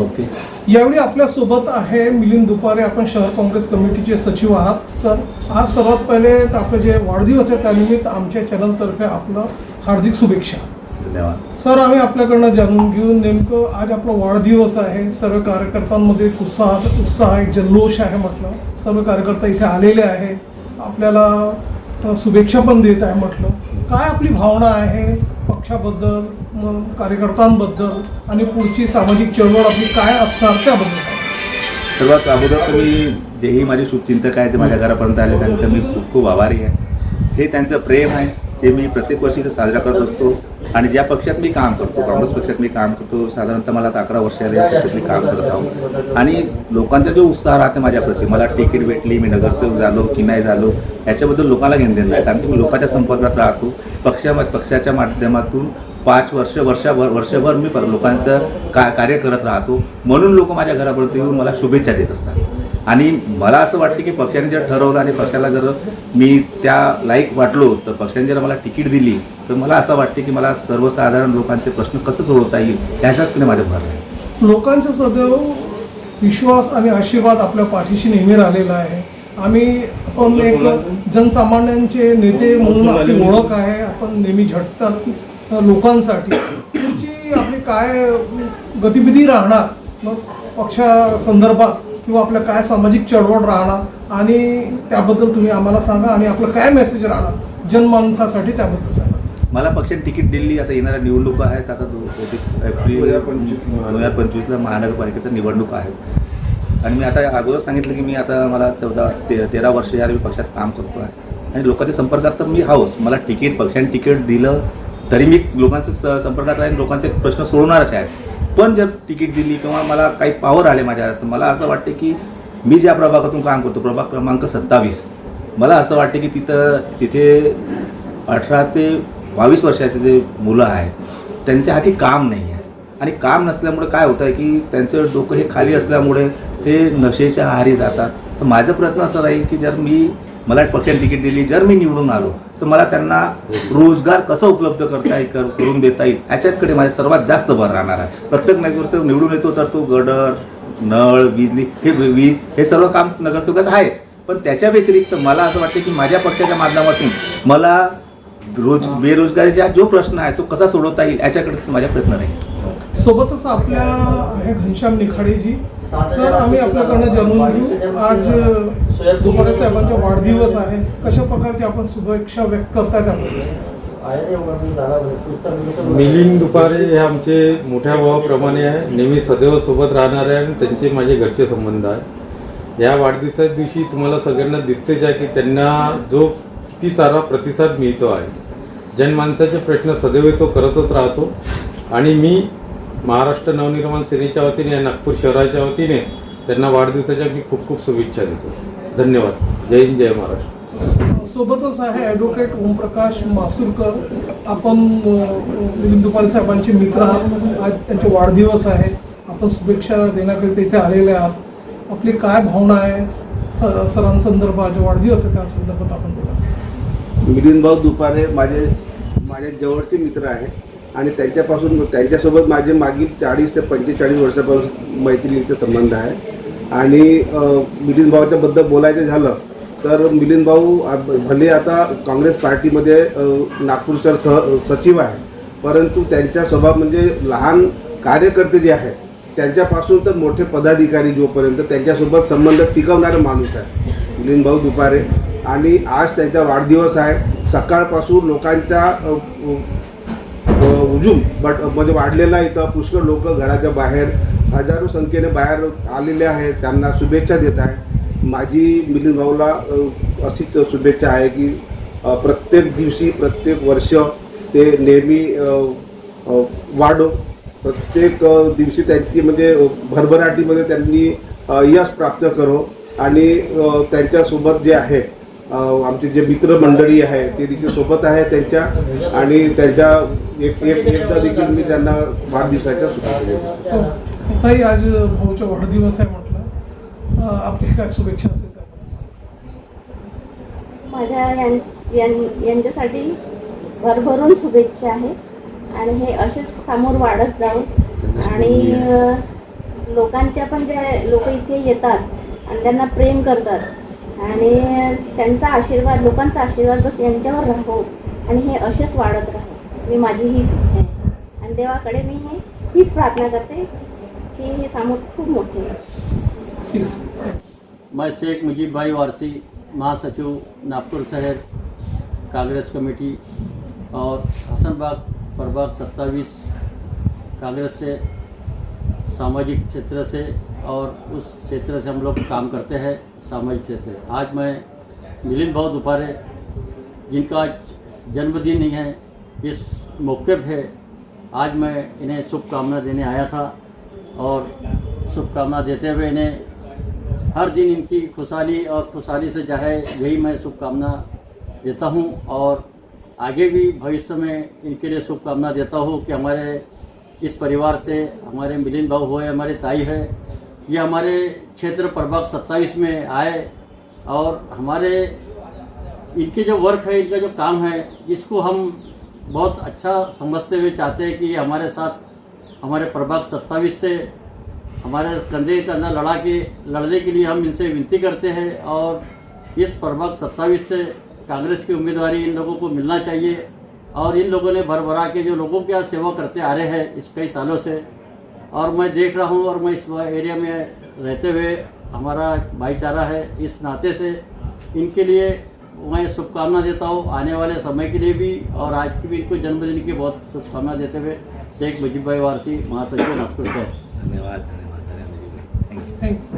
Okay यावेळी आपल्यासोबत आहे मिलिंद दुपारे आपण शहर काँग्रेस कमिटीचे सचिव आहात. तर आज सर्वात पहिले आपले जे वाढदिवस आहे त्यानिमित्त आमच्या चॅनलतर्फे आपलं हार्दिक शुभेच्छा. धन्यवाद. सर आम्ही आपल्याकडनं जाणून घेऊ नेमकं आज आपला वाढदिवस आहे. सर्व कार्यकर्त्यांमध्ये उत्साह उत्साह एक जल्लोष आहे म्हटलं. सर्व कार्यकर्ता इथे आलेले आहे. आपल्याला शुभेच्छा पण देत आहे म्हटलं. काय आपली भावना आहे? पक्षाबद्दल मग कार्यकर्त्यांबद्दल आणि पुढची सामाजिक चळवळ आपली काय असणार त्याबद्दल. सर्वात अगोदर तुम्ही जेही माझे शुभचिंतक आहेत ते माझ्या घरापर्यंत आले त्यांचं मी खूप खूप आभारी आहे. हे त्यांचं प्रेम आहे. ते मी प्रत्येक वर्षी साजरा करत असतो आणि ज्या पक्षात मी काम करतो काँग्रेस पक्षात मी काम करतो साधारणतः मला आता अकरा वर्ष आले या पक्षात मी काम करत आहोत. आणि लोकांचा जो उत्साह राहते माझ्याप्रती मला तिकीट भेटली मी नगरसेवक झालो की नाही झालो याच्याबद्दल लोकांना घेणं देणं नाही. कारण की मी लोकांच्या संपर्कात राहतो. पक्षा पक्षाच्या माध्यमातून पाच वर्ष वर्षभर वर्षभर मी लोकांचं का कार्य करत राहतो. म्हणून लोक माझ्या घरापर्यंत येऊन मला शुभेच्छा देत असतात. आणि मला असं वाटतं की पक्षाने जर ठरवलं आणि पक्षाला जर मी त्या लाईक वाटलो तर पक्षाने जर मला तिकीट दिली तर मला असं वाटते की मला सर्वसाधारण लोकांचे प्रश्न कसं सोडवता येईल ह्याच्याचकडे माझं भर आहे. लोकांचा सदैव विश्वास आणि आशीर्वाद आपल्या पाठीशी नेहमी राहिलेला आहे. आम्ही आपण एक जनसामान्यांचे नेते म्हणून आपली ओळख आहे. आपण नेहमी झटतात. लोकांसाठी त्यांची आपली काय गतिविधी राहणार? मग पक्षासंदर्भात किंवा आपल्या काय सामाजिक चळवळ राहणार? आणि त्याबद्दल तुम्ही आम्हाला सांगा आणि आपलं काय मेसेज राहणार? जनमानसासाठी त्याबद्दल सांगा. मला पक्षाने तिकीट दिली आता येणाऱ्या निवडणुका आहेत आता दोन बहुतेक एप्रिल दोन हजार पंचवीसला महानगरपालिकेच्या निवडणूक आहेत आणि मी आता अगोदर सांगितलं की मी आता मला चौदा ते तेरा वर्ष या मी पक्षात काम करतो आहे आणि लोकांच्या संपर्कात तर मी हाऊस. मला तिकीट पक्षाने तिकीट दिलं तरी मी लोकांचं स- संपर्कात राहीन लोकांचे प्रश्न सोडवणारच आहेत पण जर तिकीट दिली किंवा मला काही पावर आले माझ्या तर मला असं वाटते की मी ज्या प्रभागातून काम करतो प्रभाग क्रमांक सत्तावीस मला असं वाटते की तिथं तिथे अठरा ते बावीस वर्षाचे जे मुलं आहेत त्यांच्या हाती काम नाही आहे. आणि काम नसल्यामुळे काय होतं आहे की त्यांचं डोकं हे खाली असल्यामुळे ते नशेच्या आहारी जातात. तर माझं प्रयत्न असा राहील की जर मी मला पक्षाने तिकीट दिली जर मी निवडून आलो तर मला त्यांना रोजगार कसं उपलब्ध करता येईल कर- करून देता येईल याच्याचकडे माझे सर्वात जास्त भर राहणार आहे. प्रत्येक नगरसेवक निवडून येतो तर तो गडर नळ बिजली हे वीज हे सर्व काम नगरसेवकाचं आहेच. पण त्याच्या व्यतिरिक्त मला असं वाटतं की माझ्या पक्षाच्या माध्यमातून मला रोज बेरोजगारीचा जो प्रश्न आहे तो कसा सोडवता येईल याच्याकडे माझा प्रयत्न राहील सोबतच आपल्या घनश्याम निखाडेजी सर आम्ही आपल्याकडनं जाणून घेऊ. आज दुपारे साहेबांचा वाढदिवस आहे. कशा प्रकारची आपण शुभेच्छा व्यक्त करताय त्याबद्दल? मिलिंद दुपारे हे आमचे मोठ्या भावाप्रमाणे आहे. नेहमी सदैव सोबत राहणारे आहे आणि त्यांचे माझे घरचे संबंध आहे. या वाढदिवसाच्या दिवशी तुम्हाला सगळ्यांना दिसतेच आहे की त्यांना जो किती चारा प्रतिसाद मिळतो आहे. जनमानसाचे प्रश्न सदैव तो करतच राहतो. आणि मी महाराष्ट्र नवनिर्माण सेनेच्या वतीने आणि नागपूर शहराच्या वतीने त्यांना वाढदिवसाच्या मी खूप खूप शुभेच्छा देतो. धन्यवाद. जय हिंद जय महाराष्ट्र. सोबतच आहे ॲडव्होकेट ओमप्रकाश मासुरकर. आपण दुपारे साहेबांचे मित्र आहात. आज त्यांचे वाढदिवस आहे. आपण शुभेच्छा देण्याकरिता इथे आलेले आहात. आपली काय भावना आहे? स- सरांसंदर्भात जो वाढदिवस आहे त्या संदर्भात आपण बोला. मिलिंद भाऊ दुपारे माझे माझे जवळचे मित्र आहे आणि त्यांच्यापासून त्यांच्यासोबत माझे मागील चाळीस ते पंचेचाळीस वर्षापासून मैत्रिणीचे संबंध आहे. आणि अ, मिलिंद भाऊच्याबद्दल बोलायचं झालं तर मिलिंद भाऊ भले आता काँग्रेस पार्टीमध्ये नागपूरचा नागपूर सह सचिव आहे परंतु त्यांचा स्वभाव म्हणजे लहान कार्यकर्ते जे आहे त्यांच्यापासून तर मोठे पदाधिकारी जोपर्यंत त्यांच्यासोबत संबंध टिकवणारा माणूस आहे मिलिंद भाऊ दुपारे. आणि आज त्यांचा वाढदिवस आहे सकाळपासून लोकांच्या हुजूम बट म्हणजे वाढलेला आहे इथं. पुष्कळ लोक घराच्या बाहेर हजारो संख्येने बाहेर आलेले आहेत. त्यांना शुभेच्छा देत आहे. माझी मिलिंद भाऊला अशीच शुभेच्छा आहे की प्रत्येक दिवशी प्रत्येक वर्ष ते नेहमी वाढो. प्रत्येक दिवशी त्यांची म्हणजे भरभराटीमध्ये त्यांनी यश प्राप्त करो. आणि त्यांच्यासोबत जे आहे आमचे जे मित्रमंडळी आहे ते देखील सोबत आहे त्यांच्या आणि त्यांच्या एक एक एकदा देखील मी त्यांना वाढदिवसाच्या शुभेच्छा देतो. हो. ताई आज भाऊचा वाढदिवस आहे म्हटलं. आपली काय शुभेच्छा असेल माझ्या यां यां- यांच्यासाठी भरभरून शुभेच्छा आहे. आणि हे असेच समोर वाढत जावं. आणि लोकांच्या पण जे लोक इथे येतात आणि त्यांना प्रेम करतात आणि त्यांचा आशीर्वाद लोकांचा आशीर्वाद बस यांच्यावर राहो आणि हे असेच वाढत राहो. मी माझी हीच इच्छा आहे. आणि देवाकडे मी हे हीच प्रार्थना करते की हे सामोर खूप मोठे आहे. मैं शेख मुजीबभाई वारसी महासचिव नागपुर शहर कांग्रेस कमेटी और हसनबाग प्रभाग सत्ताईस कांग्रेस से सामाजिक क्षेत्र से और उस क्षेत्र से हम लोग काम करते हैं। सामाजिक थे। आज मैं मिलिंद भाव दुपारे, जिनका जन्मदिन नहीं है, इस मौके पे आज मैं इन्हें शुभकामना देने आया था और शुभकामना देते हुए इन्हें हर दिन इनकी खुशहाली और खुशहाली से जाए यही मैं शुभकामना देता हूँ और आगे भी भविष्य में इनके लिए शुभकामना देता हूँ कि हमारे इस परिवार से हमारे मिलिंद भाव हुए, हमारे ताई है ये हमारे क्षेत्र प्रभाग सत्ताईस में आए और हमारे, इनके जो वर्क है, इनका जो काम है, इसको हम बहुत अच्छा समझते हुए चाहते हैं कि ये हमारे साथ, हमारे प्रभाग सत्ताईस से हमारे कंधे कंधा लड़ा के, लड़ने के लिए हम इनसे विनती करते हैं और इस प्रभाग सत्ताईस से कांग्रेस की उम्मीदवारी इन लोगों को मिलना चाहिए और इन लोगों ने भर भरा के जो लोगों की सेवा करते आ रहे हैं इस कई सालों से और मैं देख रहा हूँ और मैं इस एरिया में रहते हुए हमारा भाईचारा है इस नाते से। इनके लिए मैं शुभकामना देता हूँ आने वाले समय के लिए भी और आज की भी इनको जन्मदिन की बहुत शुभकामना देते हुए शेख मुजीब भाई वारसी महासचिव नागपुर से धन्यवाद धन्यवाद धन्यवाद थैंक थँक्यू